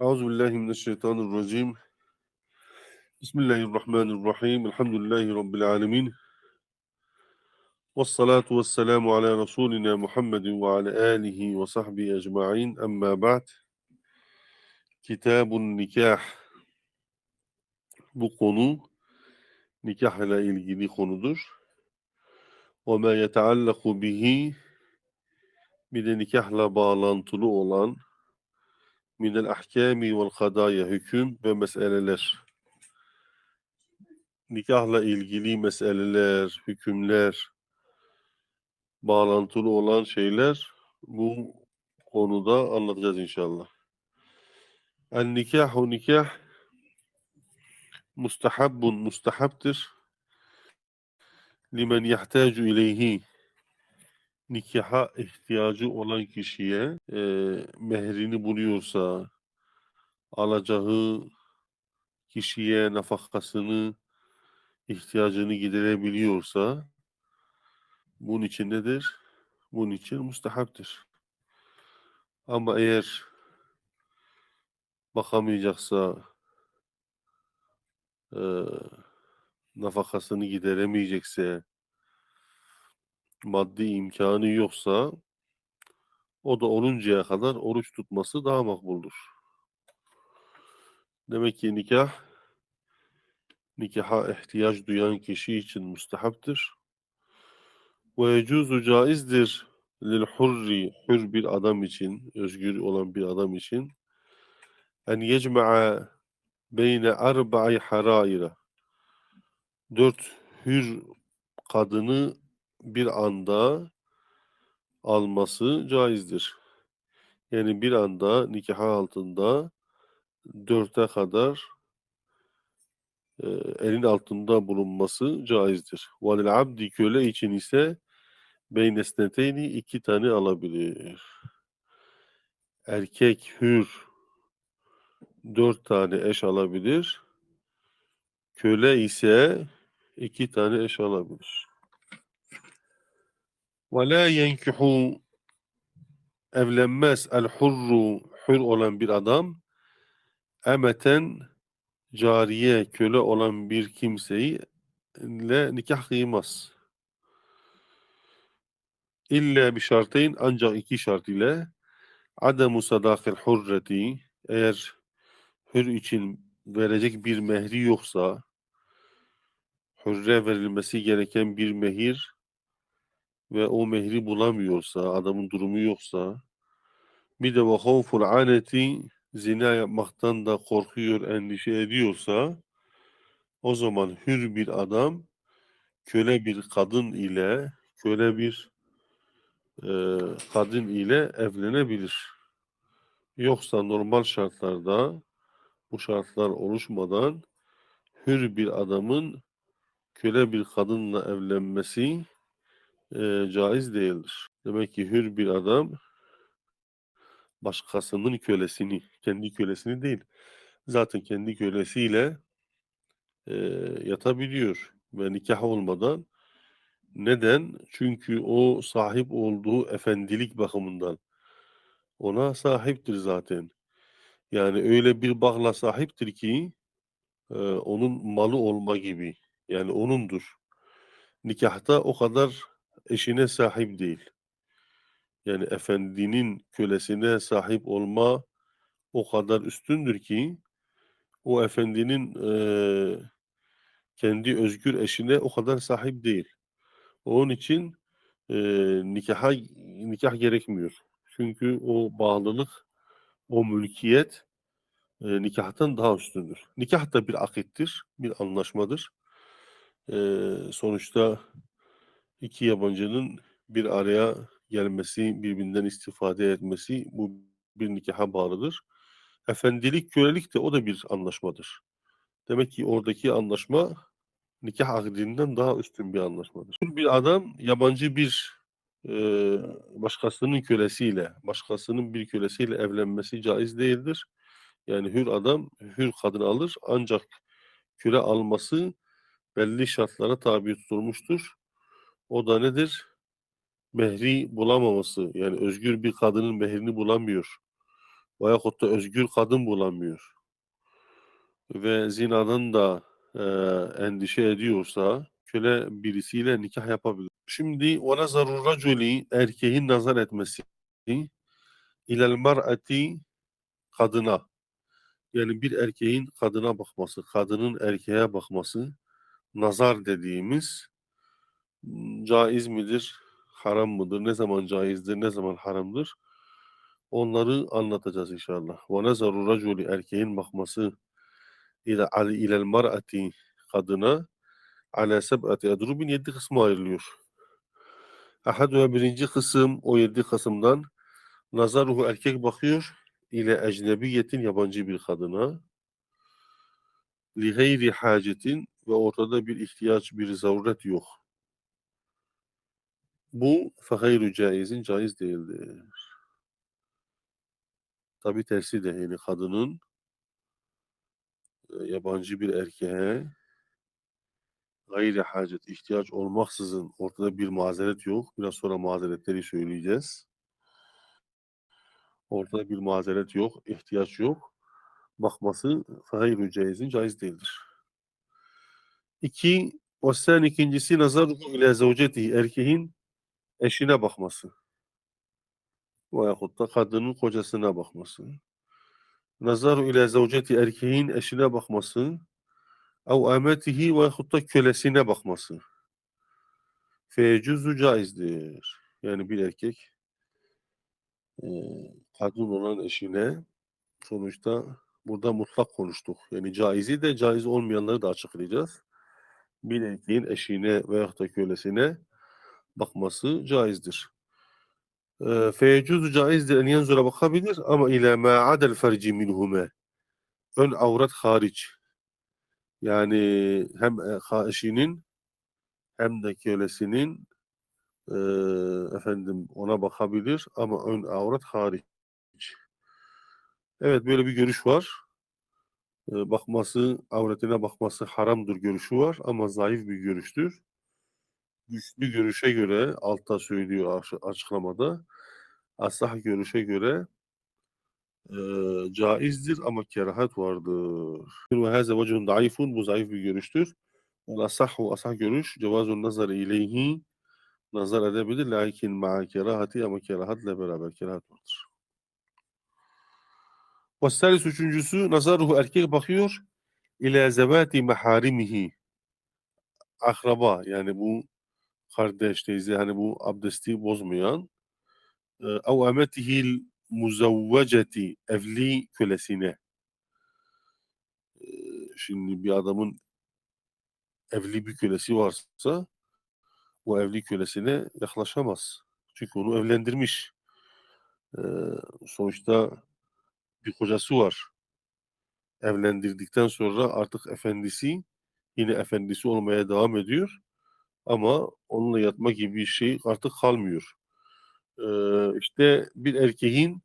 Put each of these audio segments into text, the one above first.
Euzu billahi mineşşeytanirracim. Bismillahirrahmanirrahim. Elhamdülillahi rabbil alamin. Ves salatu vesselamu ala rasulina Muhammedin ve ala alihi ve sahbihi ecmaîn. Amma ba'd. Kitabun nikah. Bu konu nikah ile ilgili konudur. Ve ma yeteallaku bihi bir de nikahla bağlantılı olan minel ahkami vel kadaya hüküm ve meseleler. Nikahla ilgili meseleler, hükümler, bağlantılı olan şeyler bu konuda anlatacağız inşallah. En nikahu nikah mustahabbun mustahaptır. Limen yahtacu ileyhi nikaha ihtiyacı olan kişiye e, mehrini buluyorsa, alacağı kişiye nafakasını, ihtiyacını giderebiliyorsa bunun için nedir? Bunun için mustahaptır. Ama eğer bakamayacaksa, e, nafakasını gideremeyecekse, maddi imkanı yoksa o da oluncaya kadar oruç tutması daha makbuldur. Demek ki nikah nikaha ihtiyaç duyan kişi için müstehaptır. Ve yecuzu caizdir lil hurri hür bir adam için, özgür olan bir adam için en yecma'a beyne arba'i haraira dört hür kadını bir anda alması caizdir. Yani bir anda nikah altında dörte kadar e, elin altında bulunması caizdir. Valil abdi köle için ise beynesneteyni iki tane alabilir. Erkek hür dört tane eş alabilir. Köle ise iki tane eş alabilir. Ve la yenkihu evlenmez el hurru hür olan bir adam emeten cariye köle olan bir kimseyi ile nikah kıymaz. İlla bir şartın ancak iki şart ile ademu sadakil hurreti eğer hür için verecek bir mehri yoksa hürre verilmesi gereken bir mehir ve o mehri bulamıyorsa adamın durumu yoksa bir de ve havful aneti zina yapmaktan da korkuyor, endişe ediyorsa o zaman hür bir adam köle bir kadın ile köle bir e, kadın ile evlenebilir. Yoksa normal şartlarda bu şartlar oluşmadan hür bir adamın köle bir kadınla evlenmesi e, caiz değildir. Demek ki hür bir adam başkasının kölesini, kendi kölesini değil, zaten kendi kölesiyle e, yatabiliyor ve nikah olmadan. Neden? Çünkü o sahip olduğu efendilik bakımından. Ona sahiptir zaten. Yani öyle bir bağla sahiptir ki e, onun malı olma gibi. Yani onundur. Nikahta o kadar eşine sahip değil. Yani efendinin kölesine sahip olma o kadar üstündür ki o efendinin e, kendi özgür eşine o kadar sahip değil. Onun için e, nikaha nikah gerekmiyor. Çünkü o bağlılık, o mülkiyet e, nikahtan daha üstündür. Nikah da bir akittir, bir anlaşmadır. E, sonuçta iki yabancının bir araya gelmesi, birbirinden istifade etmesi bu bir nikaha bağlıdır. Efendilik, kölelik de o da bir anlaşmadır. Demek ki oradaki anlaşma nikah akdinden daha üstün bir anlaşmadır. Bir adam yabancı bir e, başkasının kölesiyle, başkasının bir kölesiyle evlenmesi caiz değildir. Yani hür adam hür kadın alır ancak köle alması belli şartlara tabi tutulmuştur. O da nedir? Mehri bulamaması. Yani özgür bir kadının mehrini bulamıyor. veyahut da özgür kadın bulamıyor ve zinadan da e, endişe ediyorsa köle birisiyle nikah yapabilir. Şimdi ona zarur raculi erkeğin nazar etmesi ilel mar'ati kadına yani bir erkeğin kadına bakması, kadının erkeğe bakması nazar dediğimiz caiz midir, haram mıdır, ne zaman caizdir, ne zaman haramdır? Onları anlatacağız inşallah. Ve nazaru raculi erkeğin bakması ile ali ilel mar'ati kadına ala seb'ati adrubin yedi kısma ayrılıyor. Ahaduha birinci kısım o yedi kısımdan nazaruhu erkek bakıyor ile ecnebiyetin yabancı bir kadına li gayri hacetin ve ortada bir ihtiyaç, bir zaruret yok. Bu fegayru caizin caiz değildir. Tabi tersi de yani kadının yabancı bir erkeğe gayri hacet, ihtiyaç olmaksızın ortada bir mazeret yok. Biraz sonra mazeretleri söyleyeceğiz. Ortada bir mazeret yok, ihtiyaç yok. Bakması gayru caizin caiz değildir. İki, o sen ikincisi nazaruhu ile zevceti erkeğin eşine bakması. Veyahut da kadının kocasına bakması. Nazaru ile zevceti erkeğin eşine bakması. Ev ametihi veyahut da kölesine bakması. Feyecuzu caizdir. Yani bir erkek e, kadın olan eşine sonuçta burada mutlak konuştuk. Yani caizi de caiz olmayanları da açıklayacağız. Bir erkeğin eşine veyahut da kölesine bakması caizdir. Feyecuzu caizdir en yenzura bakabilir ama ile ma adel ferci minhume ön avret hariç yani hem e, ha- eşinin hem de kölesinin e, efendim ona bakabilir ama ön avret hariç. Evet böyle bir görüş var. E, bakması, avretine bakması haramdır görüşü var ama zayıf bir görüştür. Güçlü görüşe göre altta söylüyor açıklamada. Asah görüşe göre e, caizdir ama kerahat vardır. Ve haze vecihun daifun bu zayıf bir görüştür. Ve asahhu asah görüş cevazun nazar ileyhi nazar edebilir lakin ma'a kerahati ama kerahatla beraber kerahat vardır. Ve salis üçüncüsü nazaruhu erkek bakıyor ile zevati meharimihi akraba yani bu kardeş teyze hani bu abdesti bozmayan ev ametihil muzavveceti evli kölesine E, şimdi bir adamın evli bir kölesi varsa o evli kölesine yaklaşamaz. Çünkü onu evlendirmiş. E, sonuçta bir kocası var. Evlendirdikten sonra artık efendisi yine efendisi olmaya devam ediyor. Ama onunla yatma gibi bir şey artık kalmıyor. Ee, işte bir erkeğin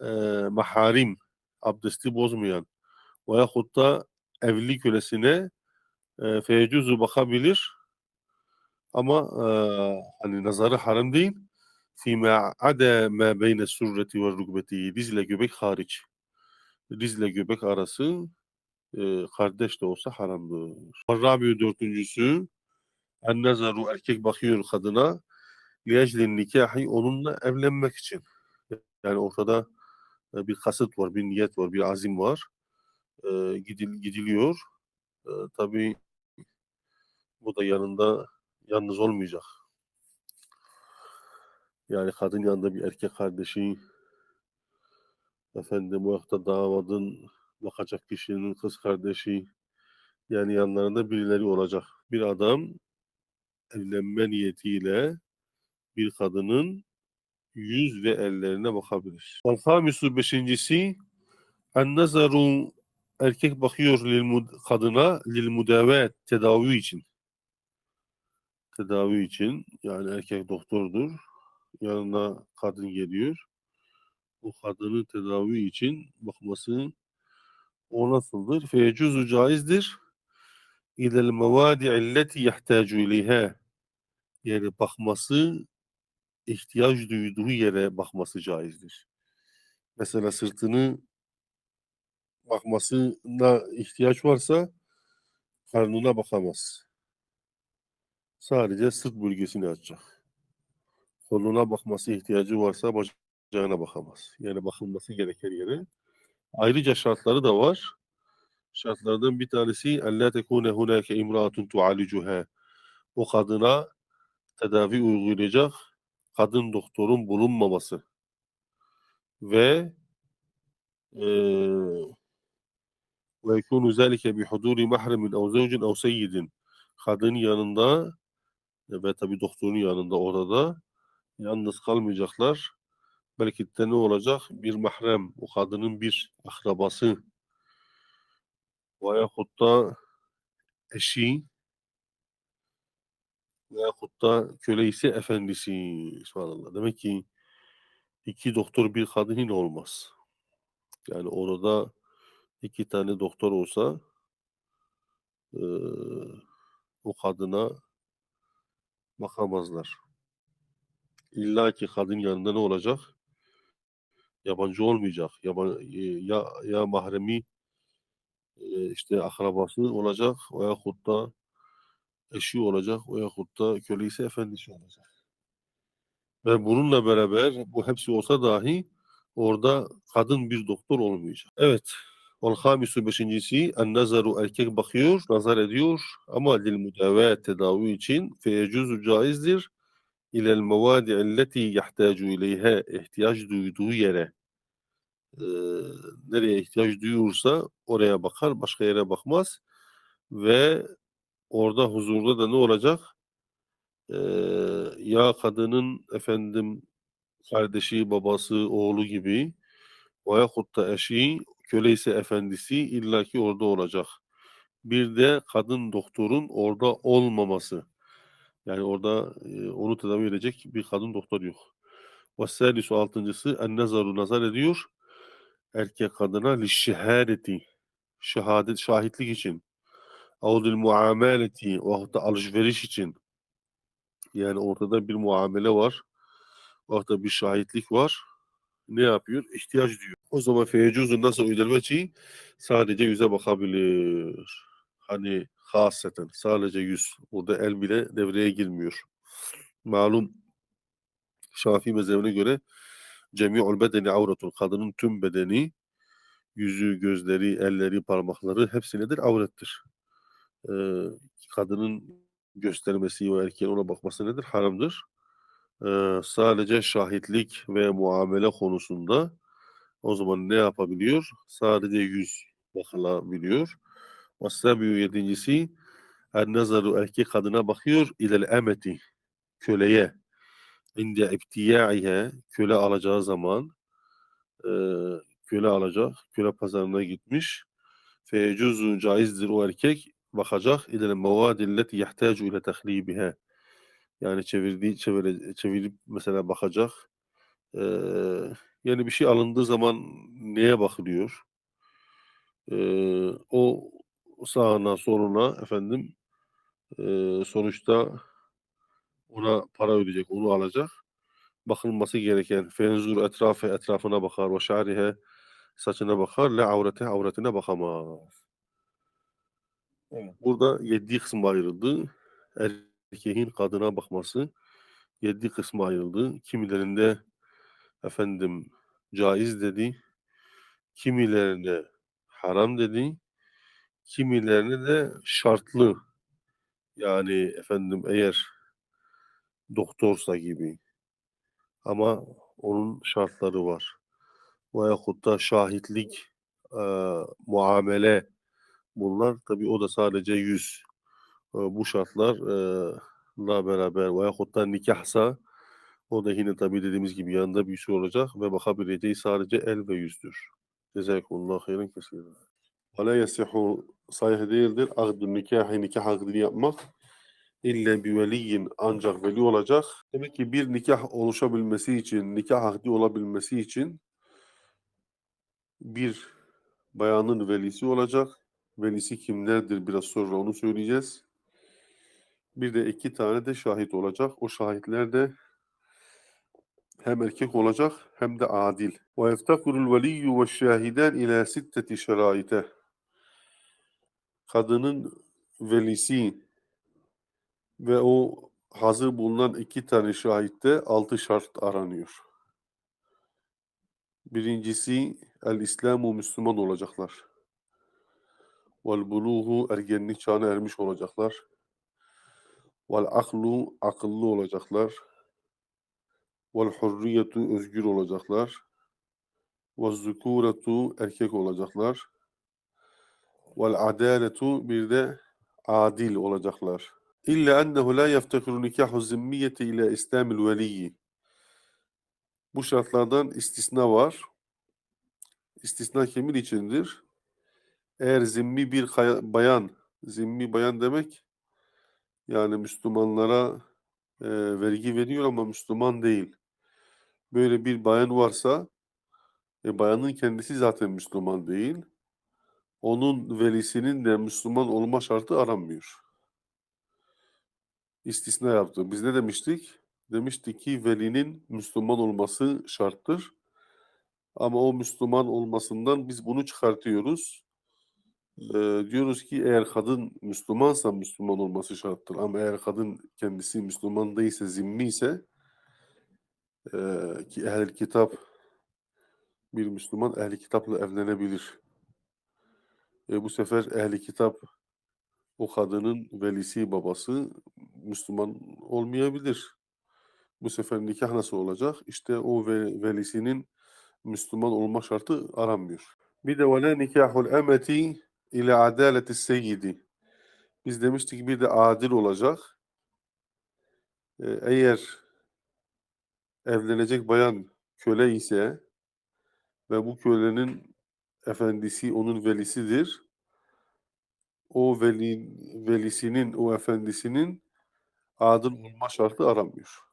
e, maharim, abdesti bozmayan veyahut da evli kölesine e, feyecuzu bakabilir ama e, hani nazarı haram değil. Fîmâ ade mâ beyne surreti ve rukbeti dizle göbek hariç. Dizle göbek arası e, kardeş de olsa haramdır. Rabi dördüncüsü en nazaru erkek bakıyor kadına liyeclin nikahi onunla evlenmek için. Yani ortada e, bir kasıt var, bir niyet var, bir azim var. E, gidil, gidiliyor. E, bu da yanında yalnız olmayacak. Yani kadın yanında bir erkek kardeşi, efendim bu hafta damadın bakacak kişinin kız kardeşi, yani yanlarında birileri olacak. Bir adam evlenme niyetiyle bir kadının yüz ve ellerine bakabilir. Al-Hamisu beşincisi en nazaru erkek bakıyor lil kadına lil mudavet tedavi için. Tedavi için yani erkek doktordur. Yanına kadın geliyor. O kadını tedavi için bakması o nasıldır? Feyecuzu caizdir. İlel mevadi illeti yahtacu ileyha. Yani bakması ihtiyaç duyduğu yere bakması caizdir. mesela sırtını bakmasına ihtiyaç varsa karnına bakamaz. Sadece sırt bölgesini açacak. Koluna bakması ihtiyacı varsa bacağına bakamaz. Yani bakılması gereken yere. Ayrıca şartları da var Şartlardan bir tanesi اَلَّا تَكُونَ هُنَاكَ اِمْرَأَةٌ تُعَالِجُهَا O kadına tedavi uygulayacak kadın doktorun bulunmaması ve eee ve yekûnü zâlike bi hudûri mahremin ev zevcin ev seyyidin kadının yanında ve tabi doktorun yanında orada yalnız kalmayacaklar. Belki de ne olacak? Bir mahrem, o kadının bir akrabası veyahut da eşi veyahut da kölesi efendisi. Subhanallah. Demek ki iki doktor bir kadın yine olmaz. Yani orada iki tane doktor olsa eee, o kadına bakamazlar. İlla ki kadın yanında ne olacak? Yabancı olmayacak. Yaban, e, ya ya mahremi e, işte akrabası olacak veyahut da eşi olacak veyahut da kölesi efendisi olacak. Ve bununla beraber bu hepsi olsa dahi orada kadın bir doktor olmayacak. Evet. Vel hamisu beşincisi en nazaru erkek bakıyor, nazar ediyor ama lil müdavet tedavi için feyecuzu caizdir ilel mevadi elleti yahtacu ileyhe ihtiyaç duyduğu yere eee, nereye ihtiyaç duyuyorsa oraya bakar, başka yere bakmaz ve orada huzurda da ne olacak? Eee, ya kadının efendim kardeşi, babası, oğlu gibi veyahut da eşi, köleyse efendisi illaki orada olacak. Bir de kadın doktorun orada olmaması. Yani orada e, onu tedavi edecek bir kadın doktor yok. Ve altıncısı en nazaru nazar ediyor. Erkek kadına li şehadeti şehadet şahitlik için avdil muameleti veyahut da alışveriş için yani ortada bir muamele var veyahut da bir şahitlik var ne yapıyor? İhtiyaç duyuyor. O zaman feyecuzu nasıl uydelmeci? Sadece yüze bakabilir. Hani haseten sadece yüz. Burada el bile devreye girmiyor. Malum Şafii mezhebine göre cemi'ul bedeni avretun. Kadının tüm bedeni yüzü, gözleri, elleri, parmakları hepsi nedir? Avrettir. Ee, kadının göstermesi ve erkeğin ona bakması nedir? Haramdır. Ee, sadece şahitlik ve muamele konusunda o zaman ne yapabiliyor? Sadece yüz bakılabiliyor. Vasabiyu yedincisi en nazaru erkek kadına bakıyor ilel emeti köleye inde ibtiyaihe köle alacağı zaman e, köle alacak. Köle pazarına gitmiş. Feyecuzu caizdir o erkek bakacak ilel mevadilleti yahtacu ile tahlibihe yani çevirdiği çevire, çevirip mesela bakacak. Ee, yani bir şey alındığı zaman neye bakılıyor? Ee, o sağına soluna efendim e, sonuçta ona para ödeyecek, onu alacak. Bakılması gereken fenzur etrafı etrafına bakar ve şarihe saçına bakar le avrete avretine bakamaz. Evet. Burada yedi kısma ayrıldı. Erkeğin kadına bakması yedi kısma ayrıldı. Kimilerinde efendim caiz dedi. Kimilerine haram dedi. Kimilerine de şartlı. Yani efendim eğer doktorsa gibi. Ama onun şartları var. Veyahut da şahitlik, e, muamele bunlar tabii o da sadece yüz. E, bu şartlarla beraber veyahut da nikahsa o da yine tabii dediğimiz gibi yanında bir şey olacak ve bakabileceği sadece el ve yüzdür. Cezakumullahu hayran kesir. Ve la yasihu sahih değildir. Akdü nikahı nikah akdini yapmak illa bir veliyin ancak veli olacak. Demek ki bir nikah oluşabilmesi için, nikah akdi olabilmesi için bir bayanın velisi olacak. Velisi kimlerdir biraz sonra onu söyleyeceğiz. Bir de iki tane de şahit olacak. O şahitler de hem erkek olacak hem de adil. Ve yeftakurul veliyyu ve şahidan ila sitteti şeraite. Kadının velisi ve o hazır bulunan iki tane şahitte altı şart aranıyor. Birincisi el-İslamu Müslüman olacaklar. Vel buluğu ergenlik çağına ermiş olacaklar. Vel aklu akıllı olacaklar. Vel hurriyetu özgür olacaklar. Ve zukuretu erkek olacaklar. Vel adaletu bir de adil olacaklar. İlla ennehu la yeftekiru nikahu zimmiyeti ile İslamil veliyyi. Bu şartlardan istisna var. İstisna kimin içindir? Eğer zimmi bir bayan, zimmi bayan demek yani Müslümanlara e, vergi veriyor ama Müslüman değil. Böyle bir bayan varsa e, bayanın kendisi zaten Müslüman değil. Onun velisinin de Müslüman olma şartı aranmıyor. İstisna yaptı. Biz ne demiştik? Demiştik ki velinin Müslüman olması şarttır. Ama o Müslüman olmasından biz bunu çıkartıyoruz. Ee, diyoruz ki eğer kadın Müslümansa Müslüman olması şarttır. Ama eğer kadın kendisi Müslüman değilse, zimmi ise e, ki ehl kitap bir Müslüman ehli kitapla evlenebilir. E, bu sefer ehli kitap o kadının velisi babası Müslüman olmayabilir. Bu sefer nikah nasıl olacak? İşte o velisinin Müslüman olma şartı aranmıyor. Bir de vele nikahul emeti ile adaleti seyyidi. Biz demiştik bir de adil olacak. Ee, eğer evlenecek bayan köle ise ve bu kölenin efendisi onun velisidir o veli, velisinin, o efendisinin adil olma şartı aranmıyor.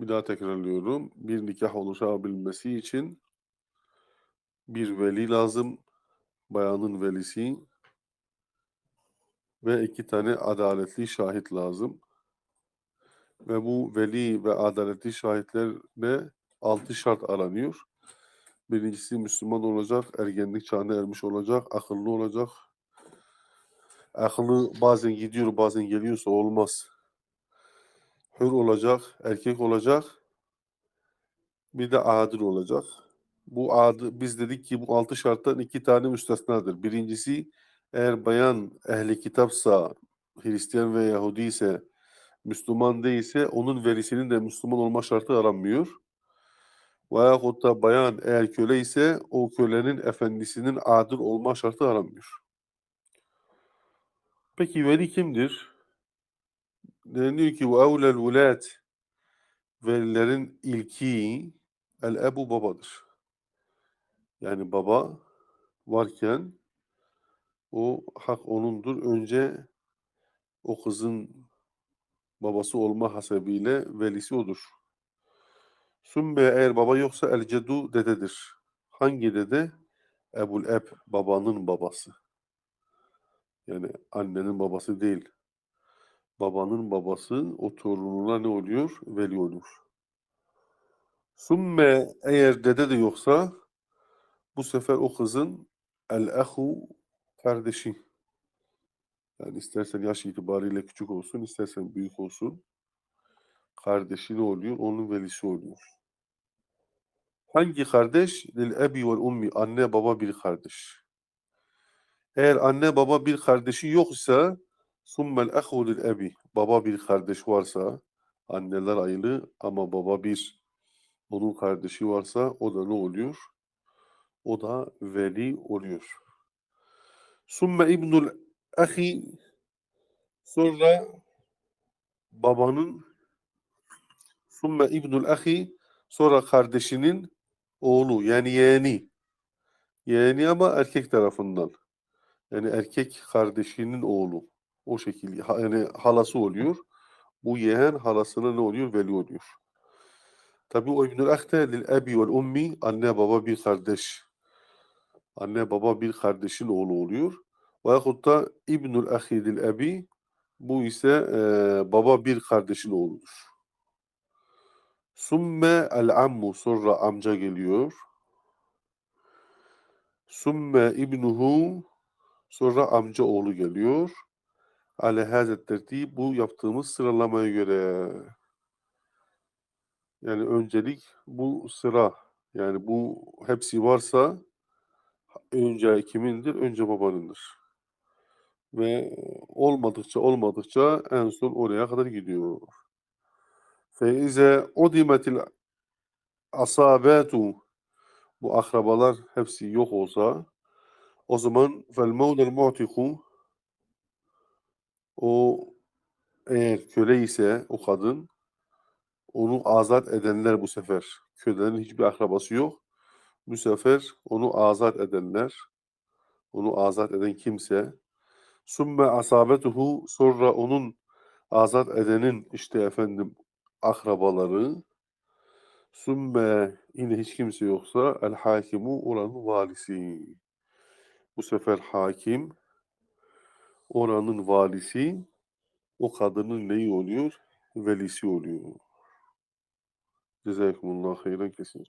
Bir daha tekrarlıyorum. Bir nikah oluşabilmesi için bir veli lazım. Bayanın velisi ve iki tane adaletli şahit lazım. Ve bu veli ve adaletli şahitlerle altı şart aranıyor. Birincisi Müslüman olacak, ergenlik çağına ermiş olacak, akıllı olacak. Akıllı bazen gidiyor, bazen geliyorsa olmaz. Hür olacak, erkek olacak. Bir de adil olacak. Bu adı biz dedik ki bu altı şarttan iki tane müstesnadır. Birincisi eğer bayan ehli kitapsa, Hristiyan ve Yahudi ise, Müslüman değilse onun velisinin de Müslüman olma şartı aranmıyor. Veyahut da bayan eğer köle ise o kölenin efendisinin adil olma şartı aranmıyor. Peki veli kimdir? Deniliyor ki وَاَوْلَ الْوُلَاتِ Velilerin ilki el-ebu babadır. Yani baba varken o hak onundur. Önce o kızın babası olma hasebiyle velisi odur. Sümme eğer baba yoksa el cedu dededir. Hangi dede? Ebul eb babanın babası. Yani annenin babası değil. Babanın babası o torununa ne oluyor? Veli oluyor. Sümme eğer dede de yoksa bu sefer o kızın el-ehu kardeşi. Yani istersen yaş itibariyle küçük olsun, istersen büyük olsun. Kardeşi ne oluyor? Onun velisi oluyor. Hangi kardeş? Lil ebi vel ummi. Anne baba bir kardeş. Eğer anne baba bir kardeşi yoksa summel ehu lil ebi. Baba bir kardeş varsa anneler ayrı ama baba bir onun kardeşi varsa o da ne oluyor? O da veli oluyor. Summe ibnul ahi sonra babanın summe ibnul ahi sonra kardeşinin oğlu yani yeğeni. Yeğeni ama erkek tarafından. Yani erkek kardeşinin oğlu. O şekilde yani halası oluyor. Bu yeğen halasına ne oluyor? Veli oluyor. Tabi o İbnül Akte lil ebi vel ummi anne baba bir kardeş. Anne baba bir kardeşin oğlu oluyor. Veyahut da İbnül Ahi lil ebi bu ise e, baba bir kardeşin oğludur. Sümme el ammu sonra amca geliyor. Sümme ibnuhu sonra amca oğlu geliyor. Ale hazet tertib bu yaptığımız sıralamaya göre. Yani öncelik bu sıra. Yani bu hepsi varsa önce kimindir? Önce babanındır. Ve olmadıkça olmadıkça en son oraya kadar gidiyor. Feize udimetil asabatu bu akrabalar hepsi yok olsa o zaman fel mevlel mu'tiku o eğer köle ise o kadın onu azat edenler bu sefer. Kölelerin hiçbir akrabası yok. Bu sefer onu azat edenler, onu azat eden kimse, sümme asabetuhu sonra onun azat edenin işte efendim akrabaları, sümme yine hiç kimse yoksa el hakimu oranın valisi. Bu sefer hakim oranın valisi o kadının neyi oluyor? Velisi oluyor. Cezakumullah hayran kesin.